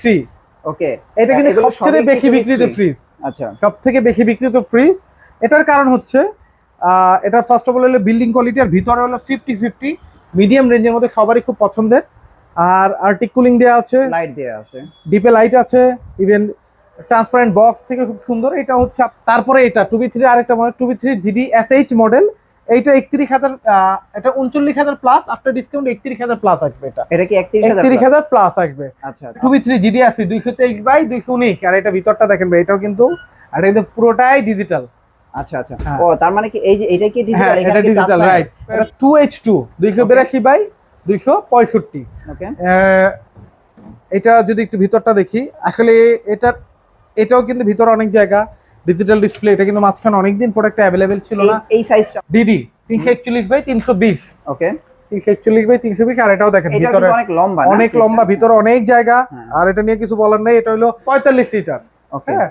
Three okay এটা কিন্তু এগুলো সবচেয়ে বেশি 2B3 বিক্রিত ফ্রিজ আচ্ছা। সব থেকে বেশি বিক্রিত ফ্রিজ এটার কারণ হচ্ছে এটা ফার্স্ট অফ অল হলো বিল্ডিং কোয়ালিটি আর ভিতরে হলো ফিফটি ফিফটি মিডিয়াম রেঞ্জের মধ্যে সবারই খুব পছন্দের। আর আর্টিক কুলিং দেওয়া আছে। লাইট দেওয়া আছে। ডিপে লাইট আছে। ইভেন ট্রান্সপারেন্ট বক্স থেকে খুব সুন্দর। এটা হচ্ছে তারপরে এটা টু বি থ্রি আরেকটা model two B three GD S H model এইটা একত্রিশ হাজার এটা উনচল্লিশ হাজার প্লাস আফটার ডিসকাউন্ট একত্রিশ হাজার প্লাস আসবে এটা। এটা কি একত্রিশ হাজার প্লাস আসবে। আচ্ছা আচ্ছা। টু বি থ্রি জিডি আছে দুইশো তেইশ বাই দুইশো উনিশ আর এটা ভিতরটা দেখেন ভাই এটাও কিন্তু আর এটা কিন্তু পুরোটাই ডিজিটাল আচ্ছা আচ্ছা। হ্যাঁ। ও তার মানে কি এই যে এটা কি হ্যাঁ ডিজিটাল এটা ডিজিটাল রাইট এটা টু এইচ টু দুইশো বিরাশি বাই দুইশো পঁয়ষট্টি। এটা যদি একটু ভিতরটা দেখি আসলে এটা এটাও কিন্তু ভিতরে অনেক জায়গা। ডিজিটাল ডিসপ্লে এটা কিন্তু মাঝখানে অনেকদিন প্রোডাক্ট অ্যাভেলেবেল ছিল না। এই সাইজটা ডিডি তিনশো একচল্লিশ বাই তিনশো বিশ। ওকে তিনশো একচল্লিশ বাই তিনশো বিশ আর এটাও দেখেন এটা ভিতরে অনেক লম্বা অনেক লম্বা ভিতরে অনেক জায়গা হ্যাঁ। আর এটা নিয়ে কিছু বলার নেই এটা হলো পঁয়তাল্লিশ লিটার ওকে হ্যাঁ।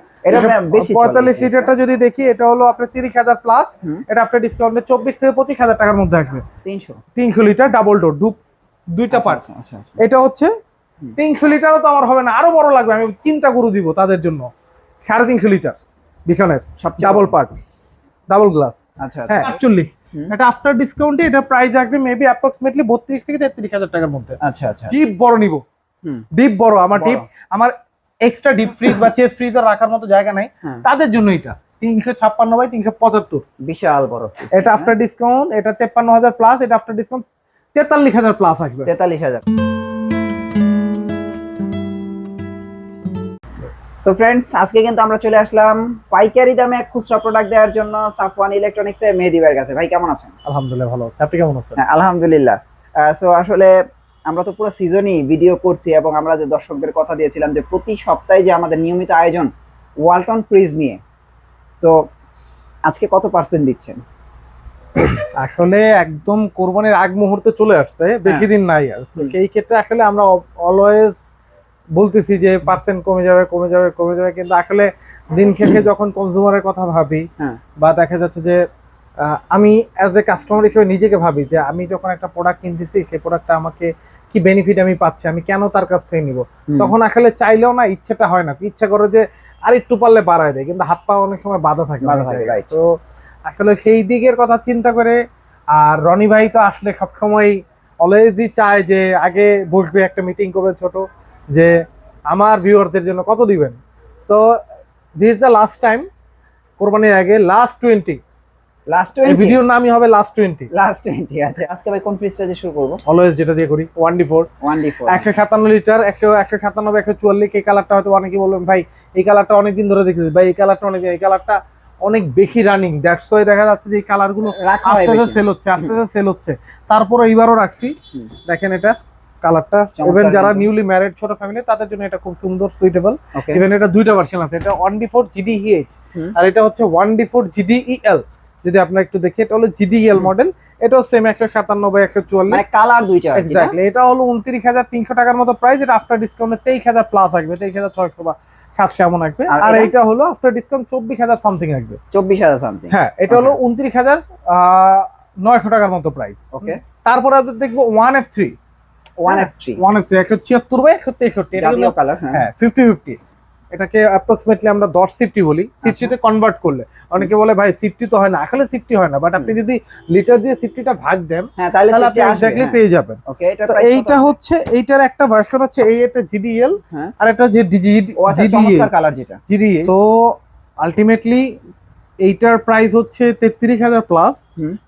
বেশি পঁয়তাল্লিশ লিটারটা যদি দেখি এটা হলো আপনার তিরিশ হাজার প্লাস এটা আপনার ডিসকাউন্টে চব্বিশ থেকে পঁচিশ হাজার টাকার মধ্যে আসবে। তিনশো। তিনশো লিটার ডাবল ডোর দুইটা আচ্ছা, পার্ট আচ্ছা আচ্ছা আচ্ছা। এটা হচ্ছে। তিনশো লিটারও তো আমার হবে না আরও বড় লাগবে আমি তিনটা গরু দিব তাদের জন্য। সাড়ে তিনশো লিটার সবচেয়ে ডাবল পার্ট ডাবল গ্লাস আচ্ছা আচ্ছা। হ্যাঁ। এটা আফটার ডিসকাউন্টে এটা প্রাইস আসবে মেবি অ্যাপ্রক্সিমেটলি বত্রিশ থেকে তেত্রিশ হাজার টাকার মধ্যে। আচ্ছা আচ্ছা। ডিপ বড় নিব। ডিপ বড় আমার ডিপ আমার এক্সট্রা ডিপ ফ্রিজ বা চেস্ট ফ্রিজার রাখার মতো জায়গা নাই। হ্যাঁ। তাদের জন্য এটা তিনশো ছাপ্পান্ন বাই তিনশো পঁচাত্তর। বিশাল বড় এটা আফটার ডিসকাউন্ট এটা তেপ্পান্ন হাজার প্লাস এটা আফটার ডিসকাউন্ট তেতাল্লিশ হাজার প্লাস আসবে। তেতাল্লিশ হাজার। সো ফ্রেন্ডস আজকে কিন্তু আমরা চলে আসলাম পাইকারি দামে এক খুচরা প্রোডাক্ট দেওয়ার জন্য সাফওয়ান ইলেকট্রনিক্সে ভাইয়ের কাছে। ভাই কেমন আছেন? আলহামদুলিল্লাহ ভালো আছে। আপনি কেমন আছেন? হ্যাঁ আলহামদুলিল্লাহ। সো আসলে আমরা তো পুরো সিজনই ভিডিও করছি এবং আমরা যে দর্শকদের কথা দিয়েছিলাম যে প্রতি সপ্তাহে যে আমাদের নিয়মিত আয়োজন ওয়ালটন ফ্রিজ নিয়ে। তো আজকে কত পার্সেন্ট দিচ্ছেন? আসলে একদম কোরবানির আগ মুহূর্তে চলে আসছে বেশি দিন নাই আর সেই ক্ষেত্রে আসলে আমরা অলওয়েজ বলতেছি যে পার্সেন্ট কমে যাবে কমে যাবে কমে যাবে কিন্তু আসলে দিন শেষে যখন কনজিউমারের কথা ভাবি হ্যাঁ। বা দেখা যাচ্ছে যে আমি অ্যাজ এ কাস্টমার হিসেবে নিজেকে ভাবি যে আমি যখন একটা প্রোডাক্ট কিনতেছি সেই প্রোডাক্টটা আমাকে কি বেনিফিট আমি পাচ্ছি আমি কেন তার কাছ থেকে নিব? তখন আসলে চাইলেও না ইচ্ছেটা হয় না। ইচ্ছা করে যে আর একটু পারলে বাড়ায় দেয় কিন্তু হাত পা অনেক সময় বাধা থাকে, তো আসলে সেই দিকের কথা চিন্তা করে আর রনি ভাই তো আসলে সবসময় অলওয়েজই চায় যে আগে বসবে একটা মিটিং করবে ছোট। যে আমার ভিউয়ারদের জন্য কত দিবেন? তো দিস দ্য লাস্ট টাইম কোরবানির আগে লাস্ট টোয়েন্টি লাস্ট এই ভিডিওর নামই হবে লাস্ট টোয়েন্টি লাস্ট টোয়েন্টি আছে আজকে ভাই কোন ফ্রিজটা দিয়ে শুরু করব? অলওয়েজ যেটা দিয়ে করি one D four one D four একশো সাতান্ন লিটার একশো একশো সাতান্ন একশো চুয়াল্লিশ এই কালারটা হয়তো অনেকে বলবেন ভাই এই কালারটা অনেকদিন ধরে দেখেছি। ভাই এই কালারটা অনেক এই কালারটা অনেক বেশি রানিং দ্যাটস ওয়াই দেখা যাচ্ছে যে এই কালারগুলো আস্তে আস্তে সেল হচ্ছে আস্তে আস্তে সেল হচ্ছে। তারপরে এইবারও রাখছি। দেখেন এটা। কালারটা। ইভেন যারা। নিউলি ম্যারিড ছোট ফ্যামিলি তাদের জন্য এটা খুব সুন্দর সুইটেবল ইভেন এটা দুইটা ভার্সন আছে এটা ওয়ান ডি ফোর জিডি আর এটা হচ্ছে one D four GD EL যদি আপনারা একটু দেখি এটা হলো জিডিএল মডেল এটাও সেম একশো সাতান্ন একশো চুয়াল্লিশ। মানে কালার দুইটা আর কি, না? এক্স্যাক্টলি এটা হলো উনত্রিশ হাজার তিনশো টাকার মতো প্রাইস এটা আফটার ডিসকাউন্টে তেইশ হাজার প্লাস আসবে তেইশ হাজার ছয়শো বা সাতশো এমন আসবে। আর এটা? হলো আফটার ডিসকাউন্ট চব্বিশ হাজার সামথিং আসবে। চব্বিশ হাজার সামথিং হ্যাঁ এটা হলো উনত্রিশ হাজার নয়শো টাকার মতো প্রাইস ওকে তারপরে দেখব ওয়ান এফ থ্রি কালার হ্যাঁ হ্যাঁ। ফিফটি এটাকে অ্যাপ্রক্সিমেটলি আমরা দশ সিফটি বলি। আচ্ছা। সিফটিতে কনভার্ট করলে। অনেকে বলে ভাই সিফটি তো হয় না। আসলে সিফটি হয় না বাট আপনি যদি লিটার দিয়ে সিফটিটা ভাগ দেন হ্যাঁ তাহলে আপনি এক্স্যাক্টলি পেয়ে যাবেন। ওকে এটা তো এইটা হচ্ছে এইটার একটা ভার্সন হচ্ছে এই একটা জিডিএল হ্যাঁ। আর একটা যে ও আচ্ছা কালার যেটা। জিডিএ সো আলটিমেটলি এইটার প্রাইস হচ্ছে তেত্রিশ হাজার প্লাস।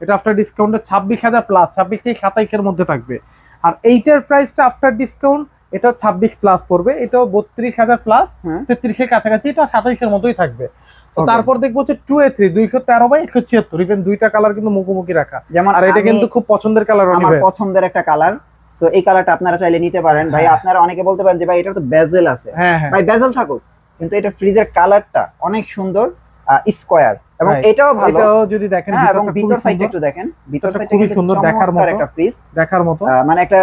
এটা আফটার ডিসকাউন্টে ছাব্বিশ হাজার প্লাস ছাব্বিশ থেকে সাতাইশের মধ্যে থাকবে। আর এইটার প্রাইসটা আফটার ডিসকাউন্ট এটা ছাব্বিশ প্লাস পড়বে এটাও বত্রিশ হাজার প্লাস হ্যাঁ। তেত্রিশের কাছাকাছি এটা সাতাইশের মতোই থাকবে। তো তারপর দেখব হচ্ছে টু এ থ্রি দুইশো তেরো বাই একশো ছিয়াত্তর ইভেন দুইটা কালার কিন্তু মুখোমুখি রাখা। যেমন আর এটা কিন্তু খুব পছন্দের কালার আমার পছন্দের একটা কালার সো এই কালারটা আপনারা চাইলে নিতে পারেন। ভাই হ্যাঁ। আপনারা অনেকে বলতে পারেন যে ভাই এটা তো বেজেল আছে। হ্যাঁ ভাই বেজেল থাকুক কিন্তু এটা ফ্রিজের কালারটা অনেক সুন্দর স্কোয়ার এবং এটাও ভালো। এটাও যদি দেখেন হ্যাঁ এবং ভিতর সাইডটা একটু দেখেন। ভিতর সাইডটা খুব সুন্দর, দেখার মতো। একটা ফ্রিজ দেখার মতো। মানে একটা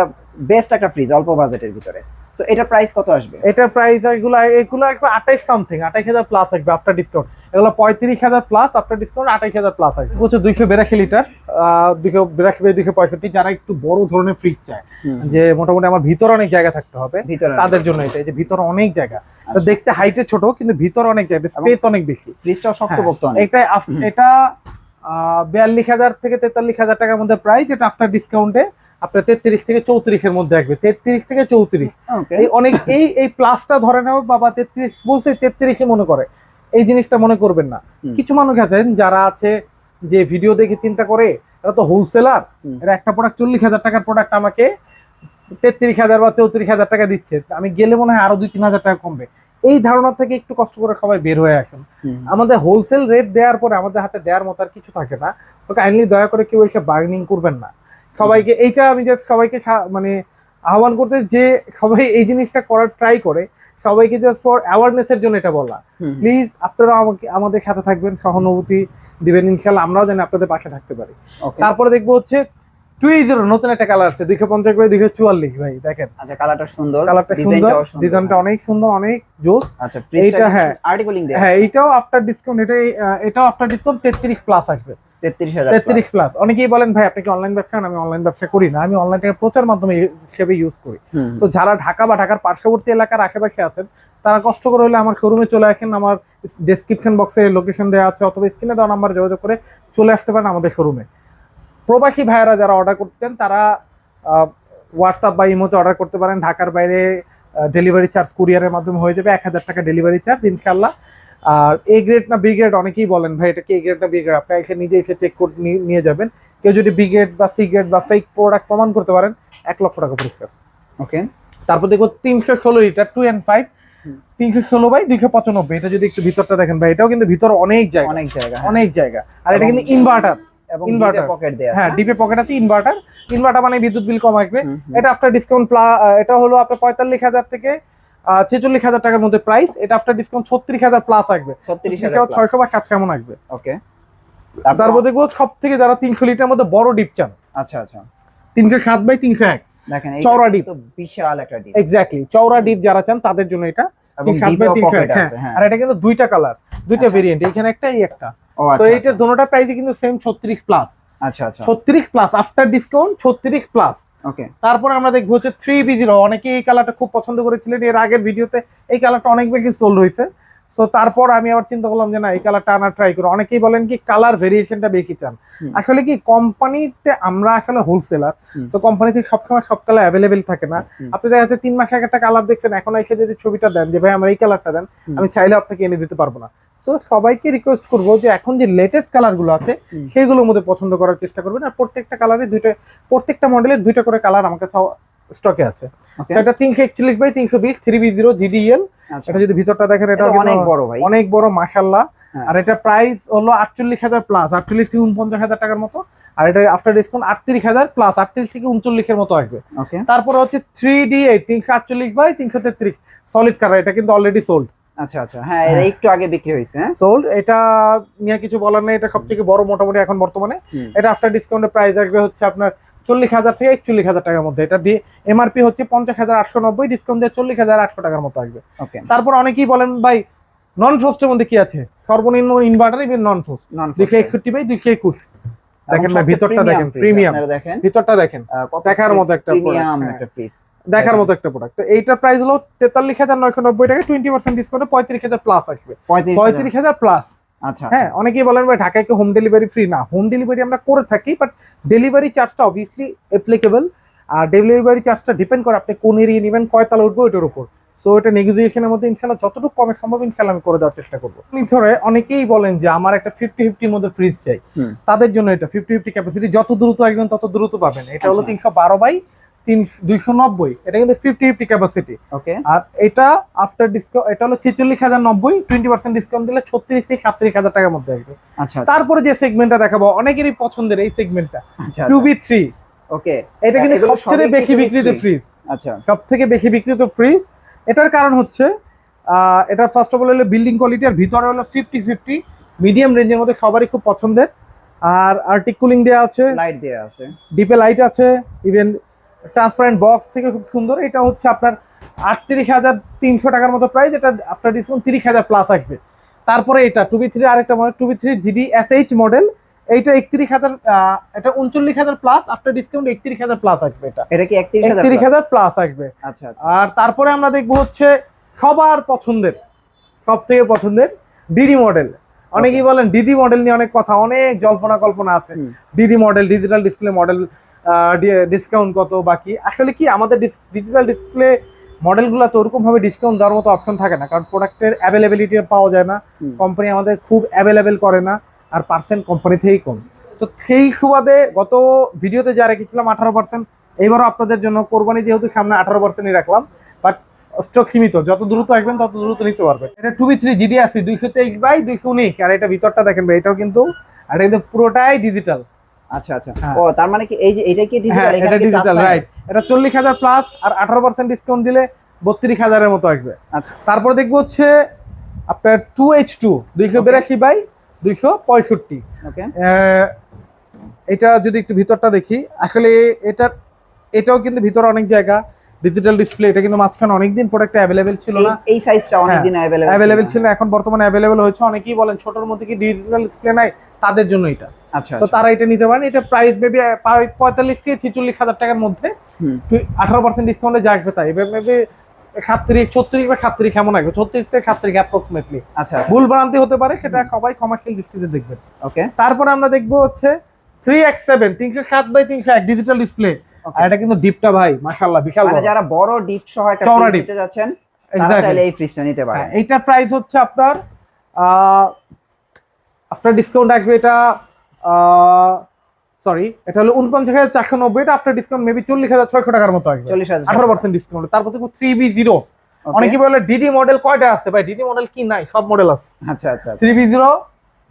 বেস্ট একটা ফ্রিজ অল্প বাজেটের ভিতরে। সো এটা প্রাইস কত আসবে? এটার প্রাইস এগুলো এগুলো আসবে আঠাইশ সামথিং আঠাইশ হাজার প্লাস আসবে আফটার ডিসকাউন্ট এগুলো পঁয়ত্রিশ হাজার প্লাস আফটার ডিসকাউন্ট আঠাইশ হাজার প্লাস আছে হচ্ছে দুইশো বিরাশি লিটার দুইশো বিরাশি বাই দুইশো পঁয়ষট্টি যারা একটু বড় ধরনের ফ্রিজ চায়। যে মোটামুটি আমার ভিতরে অনেক জায়গা থাকতে হবে ভিতরে তাদের জন্য এটা যে ভিতরে অনেক জায়গা। আচ্ছা। দেখতে হাইটে ছোট কিন্তু ভিতরে অনেক জায়গা স্পেস অনেক বেশি। ফ্রিজটাও শক্তপোক্ত অনেক। এটা। এটা বিয়াল্লিশ হাজার থেকে তেতাল্লিশ হাজার টাকার মধ্যে প্রাইস এটা আফটার ডিসকাউন্টে আপনার তেত্রিশ থেকে চৌত্রিশের মধ্যে আসবে তেত্রিশ থেকে চৌত্রিশ। এই অনেক এই এই প্লাসটা ধরে নাও বাবা তেত্রিশ বলছে তেত্রিশে মনে করে। এই জিনিসটা মনে করবেন না। কিছু মানুষ আছেন যারা আছে যে ভিডিও দেখে চিন্তা করে এরা তো হোলসেলার এরা একটা প্রোডাক্ট চল্লিশ হাজার টাকার প্রোডাক্ট আমাকে তেত্রিশ হাজার বা চৌত্রিশ হাজার টাকা দিচ্ছে। আমি গেলে মনে হয় আরও দুই তিন হাজার টাকা কমবে। এই ধারণা থেকে একটু কষ্ট করে সবাই বের হয়ে আসুন। আমাদের হোলসেল রেট দেওয়ার পরে আমাদের হাতে দেওয়ার মতো আর কিছু থাকে না। তো কাইন্ডলি দয়া করে কেউ এসে বার্গেনিং করবেন না। সবাইকে এইটা আমি যে সবাইকে মানে আহ্বান করতে যে সবাই এই জিনিসটা করার ট্রাই করে। সবাইকে জাস্ট ফর অ্যাওয়ারনেসের জন্য এটা বলা। প্লিজ আপনারা আমাকে আমাদের সাথে থাকবেন সহানুভূতি দিবেন ইনশাল্লাহ আমরাও যেন আপনাদের পাশে থাকতে পারি। তারপরে দেখব হচ্ছে টুই জিরো নতুন একটা কালার আসছে দুইশো পঞ্চাশ বাই দুইশো চুয়াল্লিশ ভাই দেখেন। আচ্ছা কালারটা সুন্দর কালারটা সুন্দর ডিজাইনটা অনেক সুন্দর অনেক জোস। আচ্ছা এইটা হ্যাঁ। আর্টিকুলিং হ্যাঁ এইটাও আফটার ডিসকাউন্ট এটাই এটাও আফটার ডিসকাউন্ট তেত্রিশ প্লাস আসবে। 33000 তেত্রিশ প্লাস অনেকেই বলেন ভাই আপনি কি অনলাইন ব্যবসা? করেন? আমি অনলাইন ব্যবসা করি না। আমি অনলাইনটাকে প্রচার মাধ্যমে হিসেবে ইউজ করি। তো যারা ঢাকা বা ঢাকার পার্শ্ববর্তী এলাকার আশেপাশে আছেন তারা কষ্ট করে হলে আমার শোরুমে চলে আসেন আমার ডেসক্রিপশন বক্সে লোকেশন দেওয়া আছে অথবা স্ক্রিনে দেওয়া নাম্বার যোগাযোগ করে চলে আসতে পারেন আমাদের শোরুমে প্রবাসী ভাইয়েরা যারা অর্ডার করতে চান তারা হোয়াটসঅ্যাপ বা ইমোতে অর্ডার করতে পারেন। ঢাকার বাইরে ডেলিভারি চার্জ কুরিয়ারের মাধ্যমে হয়ে যাবে। এক হাজার টাকা ডেলিভারি চার্জ ইনশাল্লাহ আর এ গ্রেড না বি গ্রেড অনেকেই বলেন ভাই এটা কি এ গ্রেড না বি গ্রেড আপনি এসে নিজে এসে চেক করে নিয়ে- যাবেন। কেউ যদি বি গ্রেড বা সি গ্রেড বা ফেক প্রোডাক্ট প্রমাণ করতে পারেন এক লক্ষ টাকা পুরস্কার ওকে। তারপর দেখো তিনশো ষোলো লিটার টু অ্যান্ড ফাইভ তিনশো ষোলো বাই দুইশো পঁচানব্বই। এটা যদি একটু ভিতরটা দেখেন ভাই এটাও কিন্তু ভিতর অনেক জায়গা। অনেক জায়গা অনেক জায়গা। আর এটা কিন্তু ইনভার্টার এবং inverter। পকেট দেয়া হ্যাঁ ডিপে পকেট আছে ইনভার্টার ইনভার্টার মানে বিদ্যুৎ বিল কম আসবে। এটা আফটার ডিসকাউন্ট এটা হলো আপনার পঁয়তাল্লিশ হাজার থেকে ছেচল্লিশ হাজার টাকার মধ্যে প্রাইস এটা আফটার ডিসকাউন্ট ছত্রিশ হাজার প্লাস আসবে। ছয়শো বা সাতশো এমন আসবে। ওকে তারপর দেখব সব থেকে যারা তিনশো লিটার মধ্যে বড় ডিপ চান। আচ্ছা আচ্ছা। তিনশো সাত বাই তিনশো এক। দেখেন চওড়া ডিপ। বিশাল একটা ডিপ। এক্স্যাক্টলি চওড়া ডিপ যারা চান তাদের জন্য এটা হ্যাঁ। হ্যাঁ। আর এটা কিন্তু দুইটা কালার দুইটা আচ্ছা। ভেরিয়েন্ট এখানে একটা। এই একটা তো আচ্ছা এইটার দোনোটা প্রাইসই কিন্তু সেম ছত্রিশ প্লাস আচ্ছা আচ্ছা। প্লাস আফটার ডিসকাউন্ট ছত্রিশ প্লাস ওকে তারপরে আমরা দেখব হচ্ছে অনেকে এই কালারটা খুব পছন্দ করেছিলেন এর আগের ভিডিওতে এই কালারটা অনেক বেশি সোল্ড হয়েছে। সো তারপর আমি আবার চিন্তা করলাম যে না এই কালারটা আনা ট্রাই করো। অনেকেই বলেন কি কালার ভেরিয়েশনটা বেশি চান। আসলে কি কোম্পানিতে আমরা আসলে হোলসেলার। তো কোম্পানিতে সবসময় সব কালার অ্যাভেলেবেল থাকে না। আপনি দেখা যাচ্ছে তিন মাস আগে একটা কালার দেখছেন এখন এসে যদি ছবিটা দেন যে ভাই আমার এই কালারটা দেন আমি চাইলে আপনাকে এনে দিতে পারব না। তো সবাইকে রিকোয়েস্ট করব যে এখন যে লেটেস্ট কালারগুলো আছে। সেইগুলোর মধ্যে পছন্দ করার চেষ্টা করবেন। আর প্রত্যেকটা কালারে দুইটা প্রত্যেকটা মডেলের দুইটা করে কালার আমার কাছে স্টকে আছে। এটা তিনশো একচল্লিশ বাই তিনশো বিশ থ্রি বি জিরো জিডিএল এটা যদি ভিতরটা দেখেন এটা অনেক বড় ভাই। অনেক বড় মাসাল্লাহ হ্যাঁ। আর এটা প্রাইস হলো আটচল্লিশ হাজার প্লাস আটচল্লিশ থেকে উনপঞ্চাশ হাজার টাকার মতো। আর এটা আফটার ডিসকাউন্ট আটত্রিশ হাজার প্লাস আটত্রিশ থেকে উনচল্লিশের মতো আসবে। ওকে তারপরে হচ্ছে থ্রি ডি এইট তিনশো আটচল্লিশ বাই তিনশো তেত্রিশ। সলিড কালার এটা কিন্তু অলরেডি সোল্ড আচ্ছা আচ্ছা। হ্যাঁ এটা একটু আগে বিক্রি হয়েছে হ্যাঁ? সোল্ড এটা নিয়ে কিছু বলার নেই। এটা সব থেকে বড় মোটামুটি এখন বর্তমানে। এটা আফটার ডিসকাউন্টের প্রাইস আসবে হচ্ছে আপনার চল্লিশ হাজার থেকে একচল্লিশ হাজার টাকার মধ্যে। এটা এমআরপি হচ্ছে পঞ্চাশ হাজার আটশো নব্বই ডিসকাউন্ট দিয়ে চল্লিশ হাজার আটশো টাকার মতো আসবে। তারপর অনেকেই বলেন ভাই নন ফ্রস্টের মধ্যে কি আছে? সর্বনিম্ন inverter even non frost non দুইশো একষট্টি বাই দুইশো একুশ। দেখেন ভিতরটা দেখেন, প্রিমিয়াম দেখেন। ভিতরটা দেখেন। দেখার মতো একটা প্রিমিয়াম একটা ফ্রিজ দেখার মতো একটা প্রোডাক্ট তো এইটার প্রাইস হলো তেতাল্লিশ হাজার নয়শো নব্বই টাকা টোয়েন্টি পার্সেন্ট ডিসকাউন্টে পঁয়ত্রিশ হাজার প্লাস আসবে। পঁয়ত্রিশ হাজার। প্লাস আচ্ছা। হ্যাঁ অনেকেই বলেন ভাই ঢাকায় কি হোম ডেলিভারি ফ্রি না হোম ডেলিভারি আমরা করে থাকি বাট ডেলিভারি চার্জটা অবভিয়াসলি অ্যাপ্লিকেবল আর ডেলিভারি চার্জটা ডিপেন্ড করে আপনি কোন এরিয়া নেবেন কয় তালা উঠবো ওইটার উপর। সো এটা নেগোসিয়েশনের মধ্যে ইনশাল্লাহ যতটুকু কমে সম্ভব ইনশাল্লাহ আমি করে দেওয়ার চেষ্টা করব। ধরে অনেকেই বলেন যে আমার একটা ফিফটি ফিফটির মধ্যে ফ্রিজ চাই। তাদের জন্য এটা ফিফটি ফিফটি ক্যাপাসিটি যত দ্রুত আসবেন তত দ্রুত পাবেন। এটা হলো আচ্ছা। তিনশো বারো বাই তিন দুইশো নব্বই। এটা কিন্তু ফিফটি ফিফটি ক্যাপাসিটি ওকে আর এটা আফটার ডিসকাউন্ট এটা হলো ছেচল্লিশ হাজার নব্বই টোয়েন্টি পার্সেন্ট ডিসকাউন্ট দিলে ছত্রিশ থেকে সাতত্রিশ হাজার টাকার মধ্যে আসবে। আচ্ছা তারপরে যে সেগমেন্টটা দেখাবো অনেকেরই পছন্দের এই সেগমেন্টটা আচ্ছা টু বি থ্রি ওকে এটা কিন্তু সবচেয়ে বেশি 2B3 বিক্রিত ফ্রিজ আচ্ছা। সব থেকে বেশি বিক্রিত ফ্রিজ এটার কারণ হচ্ছে এটা ফার্স্ট অফ অল হলো বিল্ডিং কোয়ালিটি আর ভিতরে হলো ফিফটি ফিফটি মিডিয়াম রেঞ্জের মধ্যে সবারই খুব পছন্দের। আর আর্টিক কুলিং দেওয়া আছে। লাইট দেওয়া আছে। ডিপে লাইট আছে। ইভেন ট্রান্সপারেন্ট বক্স থেকে খুব সুন্দর। এটা হচ্ছে আপনার আটত্রিশ হাজার তিনশো টাকার মতো প্রাইস এটা আফটার ডিসকাউন্ট তিরিশ হাজার প্লাস আসবে। তারপরে এটা টু বি থ্রি আরেকটা model two B three GD S H model এইটা একত্রিশ হাজার এটা উনচল্লিশ হাজার প্লাস আফটার ডিসকাউন্ট একত্রিশ হাজার প্লাস আসবে এটা। এটা কি একত্রিশ হাজার প্লাস আসবে। আচ্ছা আচ্ছা। আর তারপরে আমরা দেখব হচ্ছে সবার পছন্দের সব থেকে পছন্দের ডিডি মডেল অনেকেই বলেন ডিডি মডেল নিয়ে অনেক কথা অনেক জল্পনা কল্পনা আছে। DD model digital display model discount কত বাকি আসলে কি আমাদের ডিজিটাল ডিসপ্লে মডেলগুলো তো ওরকমভাবে ডিসকাউন্ট দেওয়ার মতো অপশন থাকে না। কারণ প্রোডাক্টের অ্যাভেলেবিলিটি পাওয়া যায় না। কোম্পানি আমাদের খুব অ্যাভেলেবেল করে না আর পার্সেন্ট কোম্পানি থেকেই কম। তো সেই সুবাদে গত ভিডিওতে যা রেখেছিলাম আঠারো পার্সেন্ট এইবারও আপনাদের জন্য কোরবানি যেহেতু সামনে আঠারো পার্সেন্টই রাখলাম বাট স্টক সীমিত। যত দ্রুত আসবেন তত দ্রুত নিতে পারবেন। এটা টু বি থ্রি জিডি আছে দুইশো তেইশ বাই দুইশো উনিশ। আর এটা ভিতরটা দেখেন ভাই এটাও কিন্তু আর এটা কিন্তু পুরোটাই ডিজিটাল আচ্ছা আচ্ছা। হ্যাঁ। ও তার মানে কি এই যে এটা কি হ্যাঁ ডিজিটাল এটা ডিজিটাল রাইট এটা চল্লিশ হাজার প্লাস আর আঠারো পার্সেন্ট ডিসকাউন্ট দিলে বত্রিশ হাজারের মতো আসবে। আচ্ছা। তারপর দেখব হচ্ছে আপনার টু এইচ টু দুইশো Okay. বিরাশি বাই দুইশো পঁয়ষট্টি। ওকে আহ, এটা যদি একটু ভিতরটা দেখি আসলে এটার এটাও কিন্তু ভিতরে অনেক জায়গা ডিজিটাল ডিসপ্লে এটা কিন্তু মাঝখানে অনেকদিন প্রোডাক্ট অ্যাভেলেবেল ছিল না। এই সাইজটা অনেক হ্যাঁ, দিন অ্যাভেলেবল অ্যাভেলেবেল ছিল এখন বর্তমানে অ্যাভেলেবেল হয়েছে। অনেকেই বলেন ছোটর মধ্যে কি ডিজিটাল ডিসপ্লে নাই? তাদের জন্য এটা। আচ্ছা তো আচ্ছা। তারা এটা নিতে পারেন। এটা প্রাইস মেবি পঁয়তাল্লিশ থেকে ছেচল্লিশ হাজার টাকার মধ্যে। আঠারো পার্সেন্ট ডিসকাউন্টে যা আসবে তাই। এবার মেবি সাতত্রিশ ছত্রিশ বা সাতত্রিশ এমন আসবে। ছত্রিশ থেকে সাতত্রিশ অ্যাপ্রক্সিমেটলি আচ্ছা আচ্ছা। ভুল ভ্রান্তি হতে পারে সেটা সবাই কমার্শিয়াল দৃষ্টিতে দেখবেন। ওকে তারপর আমরা দেখব হচ্ছে থ্রি এক্স সেভেন তিনশো সাত বাই তিনশো এক ডিজিটাল ডিসপ্লে আর এটা কিন্তু ডিপটা ভাই মাশাল্লাহ বিশাল মানে বড়। যারা বড় ডিপ সহ একটা চওড়া ফ্রিজ ডিপ। নিতে যাচ্ছেন তারা চাইলে এই ফ্রিজটা নিতে পারেন। হ্যাঁ, এইটার প্রাইস হচ্ছে আপনার আফটার ডিসকাউন্ট আসবে এটা সরি এটা হলো উনপঞ্চাশ হাজার চারশো নব্বই এটা আফটার ডিসকাউন্ট মেবি চল্লিশ হাজার ছয়শো টাকার মতো আসবে। আঠারো পার্সেন্ট ডিসকাউন্ট তারপর দেখব থ্রি বি জিরো অনেকে বলে ডিডি মডেল কয়টা আছে? ভাই ডিডি মডেল কি নাই? সব মডেল আছে। আচ্ছা আচ্ছা থ্রি বি জিরো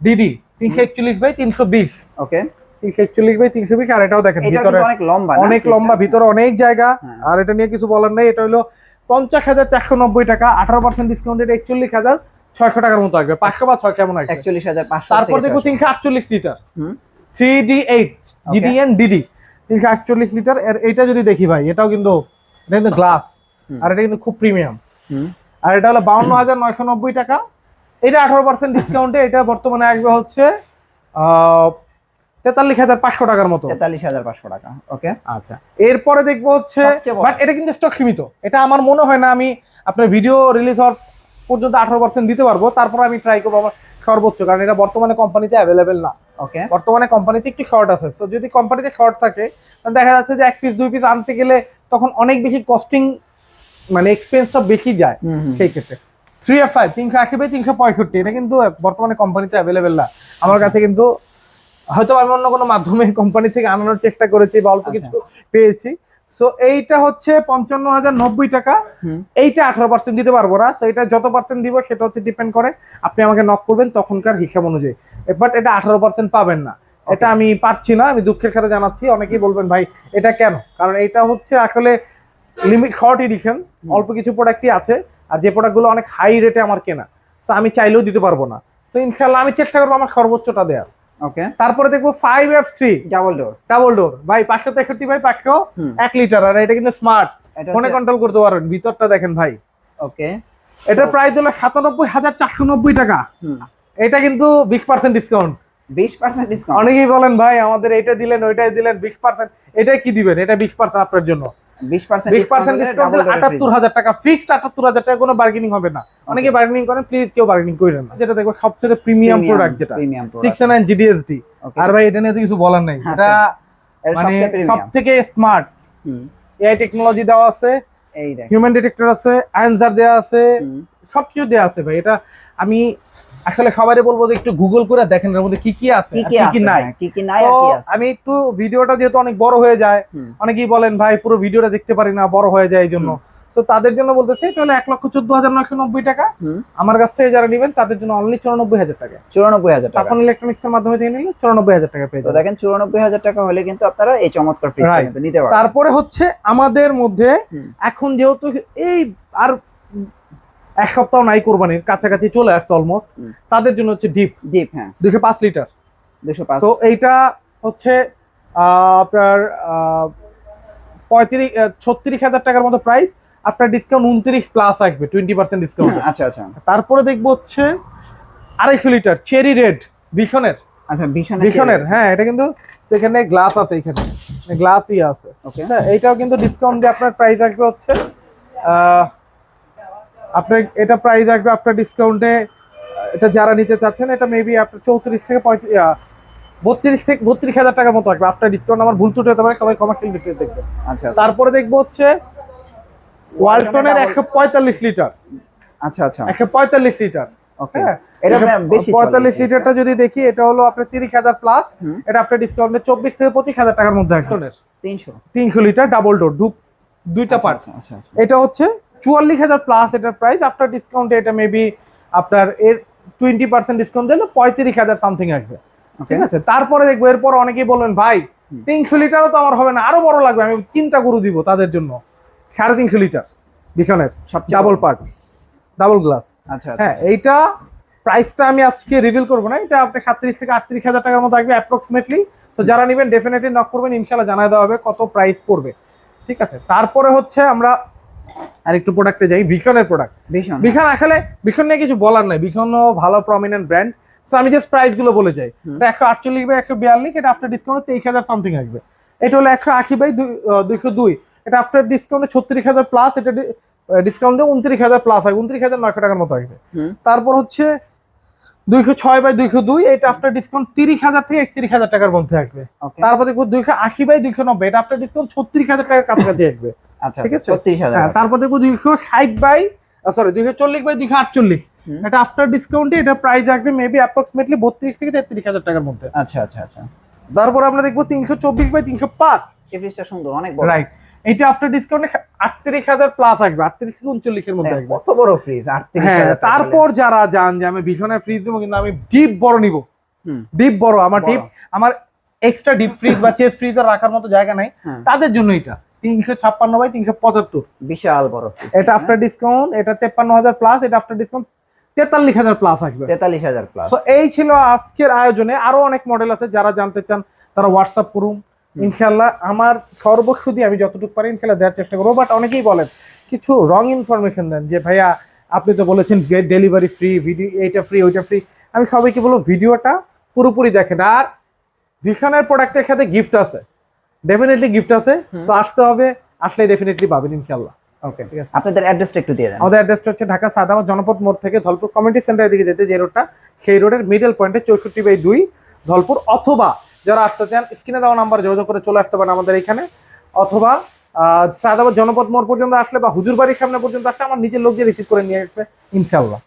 ডিডি তিনশো একচল্লিশ বাই তিনশো বিশ। ওকে তিনশো একচল্লিশ বাই তিনশো বিশ আর এটাও দেখেন ভিতরে অনেক লম্বা অনেক লম্বা ভিতরে অনেক জায়গা। হ্যাঁ। আর এটা নিয়ে কিছু বলার নেই এটা হলো পঞ্চাশ হাজার চারশো নব্বই টাকা আঠারো পার্সেন্ট ডিসকাউন্ট এটা একচল্লিশ হাজার। ছয়শো টাকার মতো আসবে। পাঁচশো বা ছয়শো এমন আসবে। একচল্লিশ হাজার পাঁচশো তারপর দেখব তিনশো আটচল্লিশ litre. Three D eight GDN DD তিনশো আটচল্লিশ লিটার। এর এইটা যদি দেখি ভাই এটাও কিন্তু এটা কিন্তু গ্লাস আর এটা কিন্তু খুব প্রিমিয়াম আর এটা হলো বাউন্ন হাজার নয়শো নব্বই টাকা। এটা আঠারো পার্সেন্ট ডিসকাউন্টে এটা বর্তমানে আসবে হচ্ছে তেতাল্লিশ হাজার পাঁচশো টাকার মতো। তেতাল্লিশ হাজার পাঁচশো টাকা ওকে আচ্ছা। এরপরে দেখব হচ্ছে বাট এটা কিন্তু স্টক সীমিত। এটা আমার মনে হয় না আমি আপনার ভিডিও রিলিজ হওয়ার পর্যন্ত আঠারো পার্সেন্ট দিতে পারব তারপর আমি ট্রাই করব আমার সর্বোচ্চ কারণ এটা বর্তমানে কোম্পানিতে অ্যাভেলেবেল না। ওকে বর্তমানে কোম্পানিতে একটু শর্ট আছে। তো যদি কোম্পানিতে শর্ট থাকে তাহলে দেখা যাচ্ছে যে এক পিস দুই পিস আনতে গেলে তখন অনেক বেশি কস্টিং মানে এক্সপেন্সটা বেশি যায় সেই ক্ষেত্রে। থ্রি এফ ফাইভ তিনশো আশি বাই তিনশো পঁয়ষট্টি এটা কিন্তু বর্তমানে কোম্পানিতে অ্যাভেলেবেল না। আমার কাছে কিন্তু হয়তো আমি অন্য কোনো মাধ্যমে কোম্পানি থেকে আনানোর চেষ্টা করেছি বা অল্প আচ্ছা। কিছু পেয়েছি। সো এইটা হচ্ছে পঞ্চান্ন হাজার নব্বই টাকা। এইটা আঠারো পার্সেন্ট দিতে পারব না। সো এটা যত পার্সেন্ট দিব সেটা হচ্ছে ডিপেন্ড করে। আপনি আমাকে নক করবেন তখনকার হিসাব অনুযায়ী। বাট এটা আঠারো পার্সেন্ট পাবেন না। এটা আমি পারছি না। আমি দুঃখের সাথে জানাচ্ছি। অনেকেই বলবেন ভাই এটা কেন? কারণ এটা হচ্ছে আসলে লিমিট শর্ট এডিশন অল্প কিছু প্রোডাক্টই আছে। আর যে প্রোডাক্টগুলো অনেক হাই রেটে আমার কেনা। তো আমি চাইলেও দিতে পারব না। তো ইনশাল্লাহ আমি চেষ্টা করব আমার সর্বোচ্চটা দেওয়ার ওকে তারপরে দেখব five F three double door double door ভাই পাঁচশো তেষট্টি ভাই পাঁচশো এক লিটার আর এটা কিন্তু স্মার্ট ফোনে কন্ট্রোল করতে পারবেন ভিতরটা দেখেন ভাই। ওকে এটার প্রাইস হলো সাতানব্বই হাজার চারশো নব্বই টাকা। এটা কিন্তু বিশ পার্সেন্ট ডিসকাউন্ট বিশ পার্সেন্ট ডিসকাউন্ট অনেকেই বলেন ভাই আমাদের এটা দিলেন ওইটাই দিলেন বিশ পার্সেন্ট এটাই কি দিবেন? এটা বিশ পার্সেন্ট আপনার জন্য। টাকা ফিক্সড টাকা কোনো বার্গেনিং হবে না। অনেকে বার্গেনিং করেন প্লিজ কেউ বার্গেনিং করেন না। যেটা দেখো সবচেয়ে প্রিমিয়াম প্রোডাক্ট যেটা। সিক্স নাইন জিডিএসডি আর ভাই এটা নিয়ে তো কিছু বলার নেই। আচ্ছা, এটা মানে সব থেকে স্মার্ট এআই টেকনোলজি দেওয়া আছে হিউম্যান ডিটেক্টর আছে অ্যান্সার দেওয়া আছে সবকিছু দেওয়া আছে ভাই। এটা আমি আসলে সবারই বলব যে একটু গুগল করে দেখেন এর মধ্যে কি কি আছে কি কি নাই। হ্যাঁ, কি কি নাই আমি একটু ভিডিওটা যেহেতু অনেক বড় হয়ে যায় অনেকেই বলেন ভাই পুরো ভিডিওটা দেখতে পারি না বড় হয়ে যায় এই জন্য তো তাদের জন্য বলতেছে এটা হলো এক লক্ষ চোদ্দ হাজার নয়শো নব্বই টাকা। আমার কাছ থেকে যারা নেবেন তাদের জন্য অনলি চুরানব্বই হাজার টাকা। চুরানব্বই হাজার টাকা। ইলেকট্রনিক্স এর মাধ্যমে থেকে নিলে চুরানব্বই হাজার টাকা পেয়ে তো দেখেন চুরানব্বই হাজার টাকা হলে কিন্তু আপনারা এই চমৎকার Right. নিতে পারবেন। তারপরে হচ্ছে আমাদের মধ্যে এখন যেহেতু এই আর এক সপ্তাহ নাই কোরবানির কাছাকাছি চলে আসছে অলমোস্ট তাদের জন্য হচ্ছে ডিপ। ডিপ হ্যাঁ। দুশো পাঁচ লিটার। দুশো পাঁচ। সো এইটা হচ্ছে আপনার পঁয়ত্রিশ ছত্রিশ হাজার টাকার মতো প্রাইস আফটার ডিসকাউন্ট উনত্রিশ প্লাস আসবে টোয়েন্টি পার্সেন্ট ডিসকাউন্ট আচ্ছা আচ্ছা। তারপরে দেখব হচ্ছে আড়াইশো লিটার চেরি রেড ভিশনের আচ্ছা ভীষণ ভিশনের হ্যাঁ এটা কিন্তু সেখানে গ্লাস আছে এখানে। গ্লাসই আছে। ওকে হ্যাঁ এইটাও কিন্তু ডিসকাউন্ট দিয়ে আপনার প্রাইস আসবে হচ্ছে আহ, আপনার এটা প্রাইস আসবে আফটার ডিসকাউন্টে এটা যারা নিতে চাচ্ছেন এটা মেবি আপনার চৌত্রিশ থেকে পঁয়ত্রিশ বত্রিশ থেকে বত্রিশ হাজার টাকার মতো আসবে আফটার ডিসকাউন্ট আমার ভুল ত্রুটি হতে পারে সবাই কমার্শিয়াল ডিটেল দেখবে। আচ্ছা আচ্ছা। তারপরে দেখব হচ্ছে ওয়ালটনের একশো পঁয়তাল্লিশ লিটার আচ্ছা আচ্ছা। একশো পঁয়তাল্লিশ লিটার ওকে হ্যাঁ? বেশি পঁয়তাল্লিশ লিটারটা যদি দেখি এটা হলো আপনার তিরিশ হাজার প্লাস এটা আপনার ডিসকাউন্টে চব্বিশ থেকে পঁচিশ হাজার টাকার মধ্যে আসবে। তিনশো। তিনশো লিটার ডাবল ডোর দুইটা আচ্ছা, পার্ট আচ্ছা আচ্ছা আচ্ছা। এটা হচ্ছে চুয়াল্লিশ হাজার প্লাস এটার প্রাইস আফটার ডিসকাউন্টে এটা মেবি আপনার এর টোয়েন্টি পার্সেন্ট ডিসকাউন্ট দিলে পঁয়ত্রিশ হাজার সামথিং আসবে। ঠিক আছে? তারপরে দেখব এরপর অনেকেই বলবেন ভাই তিনশো লিটারও তো আমার হবে না আরও বড় লাগবে আমি তিনটা গরু দিব তাদের জন্য। সাড়ে তিনশো লিটার সবচেয়ে ডাবল পার্ট ডাবল গ্লাস আচ্ছা হ্যাঁ এইটা প্রাইসটা আমি আজকে রিভিল করব না এটা আপনার সাতত্রিশ থেকে আটত্রিশ হাজার টাকার মতো আসবে অ্যাপ্রক্সিমেটলি তো যারা নেবেন ডেফিনেটলি নক করবেন ইনশাল্লাহ জানাই দেওয়া হবে কত প্রাইস পড়বে। ঠিক আছে? তারপরে হচ্ছে আমরা আরেকটু প্রোডাক্টে যাই ভিশনের প্রোডাক্ট ভীষণ ভীষণ আসলে ভীষণ নিয়ে কিছু বলার নাই। ভীষণও ভালো প্রমিনেন্ট ব্র্যান্ড সো আমি জাস্ট প্রাইসগুলো বলে যাই। এটা একশো আটচল্লিশ বাই একশো বিয়াল্লিশ এটা আফটার ডিসকাউন্ট তেইশ হাজার সামথিং আসবে। এটা হলো একশো আশি বাই দুইশো দুই। এটা আফটার ডিসকাউন্টে ছত্রিশ হাজার প্লাস এটা ডিসকাউন্ট দিয়ে উনত্রিশ হাজার প্লাস হয় উনত্রিশ হাজার নয়শো টাকার মতো আসবে। তারপর হচ্ছে দুইশো ছয় বাই দুইশো দুই এটা আফটার ডিসকাউন্ট তিরিশ হাজার থেকে একত্রিশ হাজার টাকার মধ্যে আসবে। তারপর দেখব দুইশো আশি বাই দুইশো নব্বই এটা আফটার ডিসকাউন্ট ছত্রিশ হাজার টাকার কাছাকাছি আসবে। আচ্ছা ঠিক আছে? হাজার হ্যাঁ তারপর দেখব দুইশো ষাট বাই সরি দুইশো চল্লিশ বাই দুইশো আটচল্লিশ। এটা আফটার ডিসকাউন্টে এটা প্রাইস আসবে মেবি অ্যাপ্রক্সিমেটলি বত্রিশ থেকে তেত্রিশ হাজার টাকার মধ্যে। আচ্ছা আচ্ছা আচ্ছা। তারপর আমরা দেখব তিনশো চব্বিশ বাই তিনশো পাঁচ। এই ফ্রিজটা সুন্দর অনেক বড়। রাইট এটা আফটার ডিসকাউন্টে আটত্রিশ হাজার প্লাস আসবে আটত্রিশ থেকে উনচল্লিশের মধ্যে আসবে। কত বড় ফ্রিজ আটত্রিশ হ্যাঁ তারপর যারা যান যে আমি ভীষণের ফ্রিজ দেবো কিন্তু আমি ডিপ বড় নিব। ডিপ বড় আমার ডিপ আমার এক্সট্রা ডিপ ফ্রিজ বা চেস ফ্রিজার রাখার মতো জায়গা নাই। হ্যাঁ। তাদের জন্য এটা। তিনশো ছাপ্পান্ন বাই তিনশো পঁচাত্তর। বিশাল বড় এটা আফটার ডিসকাউন্ট এটা তেপ্পান্ন হাজার প্লাস এটা আফটার ডিসকাউন্ট তেতাল্লিশ হাজার প্লাস আসবে। তেতাল্লিশ হাজার প্লাস এই ছিল আজকের আয়োজনে। আরও অনেক মডেল আছে যারা জানতে চান তারা হোয়াটসঅ্যাপ করুন। ইনশাল্লাহ আমার সর্বস্ব দিয়ে আমি যতটুকু পারি ইনশাল্লাহ দেওয়ার চেষ্টা করব। বাট অনেকেই বলেন কিছু রং ইনফরমেশন দেন যে ভাইয়া আপনি তো বলেছেন ডেলিভারি ফ্রি ভিডিও এইটা ফ্রি ওইটা ফ্রি আমি সবাইকে বলব ভিডিওটা পুরোপুরি দেখেন। আর ভিশনের প্রোডাক্টের সাথে গিফট আছে। ডেফিনেটলি গিফট আছে। তো আসতে হবে আসলে ডেফিনেটলি পাবেন ইনশাল্লাহ ওকে ঠিক আছে। আপনাদের অ্যাড্রেসটা একটু দিয়ে দেন। আমাদের অ্যাড্রেসটা হচ্ছে ঢাকা সাদামা জনপদ মোড় থেকে ধলপুর কমিউনিটি সেন্টারের দিকে যেতে যে রোডটা সেই রোডের মিডল পয়েন্টে চৌষট্টি বাই দুই ধলপুর। অথবা যারা আসতে চান স্ক্রিনে দেওয়া নাম্বার যোগাযোগ করে চলে আসতে পারেন আমাদের এখানে। অথবা সাদাবাদ জনপদ মোড় পর্যন্ত আসলে বা হুজুর বাড়ির সামনে পর্যন্ত আসলে আমার নিজের লোক দিয়ে রিসিভ করে নিয়ে আসবে ইনশাল্লাহ